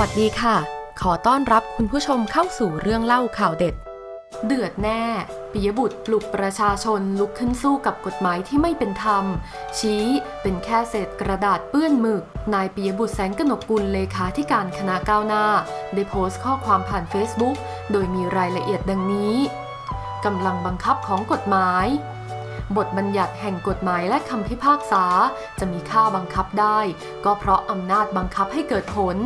วัสดีค่ะ ขอต้อนรับคุณผู้ชมเข้าสู่เรื่องเล่าข่าวเด็ด เดือดแน่ปิยบุตรปลุกประชาชนลุกขึ้นสู้กับกฎหมายที่ไม่เป็นธรรม ชี้เป็นแค่เศษกระดาษเปื้อนหมึก นายปิยบุตรแสงกนกกุลเลขาธิการคณะก้าวหน้า ได้โพสต์ข้อความผ่าน Facebook โดยมีรายละเอียดดังนี้กำลังบังคับของกฎหมาย บทบัญญัติแห่งกฎหมายและคำพิพากษา จะมีค่าบังคับได้ ก็เพราะอำนาจบังคับให้เกิดผล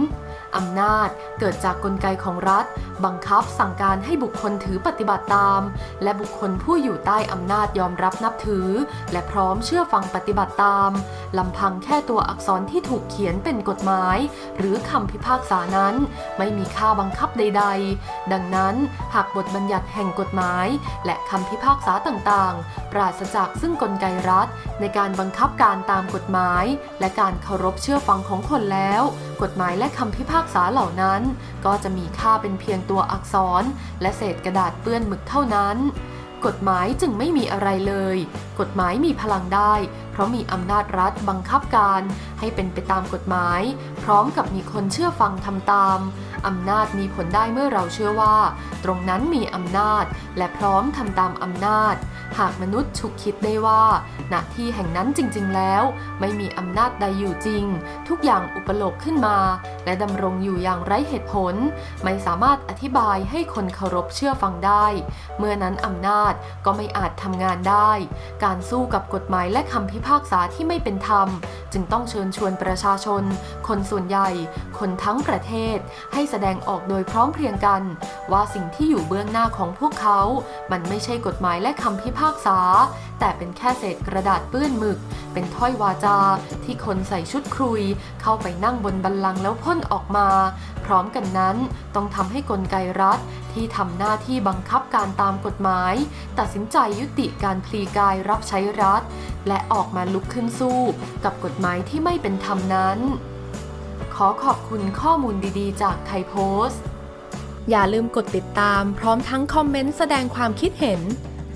อำนาจเกิดจากกลไกของรัฐ บังคับสั่งการให้บุคคลถือปฏิบัติตาม และบุคคลผู้อยู่ใต้อำนาจยอมรับนับถือ และพร้อมเชื่อฟังปฏิบัติตามลำพังแค่ตัวอักษรที่ถูกเขียนเป็นกฎหมาย หรือคำพิพากษานั้น ไม่มีค่าบังคับใด ๆ ดังนั้นหากบทบัญญัติแห่งกฎหมาย และคำพิพากษาต่างๆ ราศจากซึ่งกลไกรัฐ ในการบังคับการตามกฎหมาย และการเคารพเชื่อฟังของคนแล้ว กฎหมายและคำพิพากษาเหล่านั้น ก็จะมีค่าเป็นเพียงตัวอักษร และเศษกระดาษเปื้อนหมึกเท่านั้นกฎหมายจึงไม่มีอะไรเลย กฎหมายมีพลังได้ เพราะมีอำนาจรัฐบังคับการให้เป็นไปตามกฎหมาย พร้อมกับมีคนเชื่อฟังทำตาม อำนาจมีผลได้เมื่อเราเชื่อว่า ตรงนั้นมีอำนาจ และพร้อมทำตามอำนาจ หากมนุษย์ฉุกคิดได้ว่า ณที่แห่งนั้นจริง ๆ แล้ว ไม่มีอำนาจใดอยู่จริง ทุกอย่างอุปโลกขึ้นมา และดำรงอยู่อย่างไร้เหตุผล ไม่สามารถอธิบายให้คนเคารพเชื่อฟังได้ เมื่อนั้นอำนาจก็ไม่อาจทำงานได้ การสู้กับกฎหมายและคำพิพากษาที่ไม่เป็นธรรม จึงต้องเชิญชวนประชาชน คนส่วนใหญ่ คนทั้งประเทศ ให้แสดงออกโดยพร้อมเพรียงกัน ว่าสิ่งที่อยู่เบื้องหน้าของพวกเขา มันไม่ใช่กฎหมายและคำพิพากษา แต่เป็นแค่เศษกระดาษเปื้อนหมึก เป็นถ้อยวาจาที่คนใส่ชุดครุย เข้าไปนั่งบนบัลลังก์แล้วพ่นออกมา พร้อมกันนั้นต้องทำให้กลไกรัฐที่ทำหน้าที่บังคับการตามกฎหมาย ตัดสินใจยุติการพลีกายรับใช้รัฐ และออกมาลุกขึ้นสู้ กับกฎหมายที่ไม่เป็นธรรมนั้น ขอขอบคุณข้อมูลดีๆ จากไทยโพสต์อย่าลืมกดติดตามพร้อมทั้งคอมเมนต์แสดงความคิดเห็น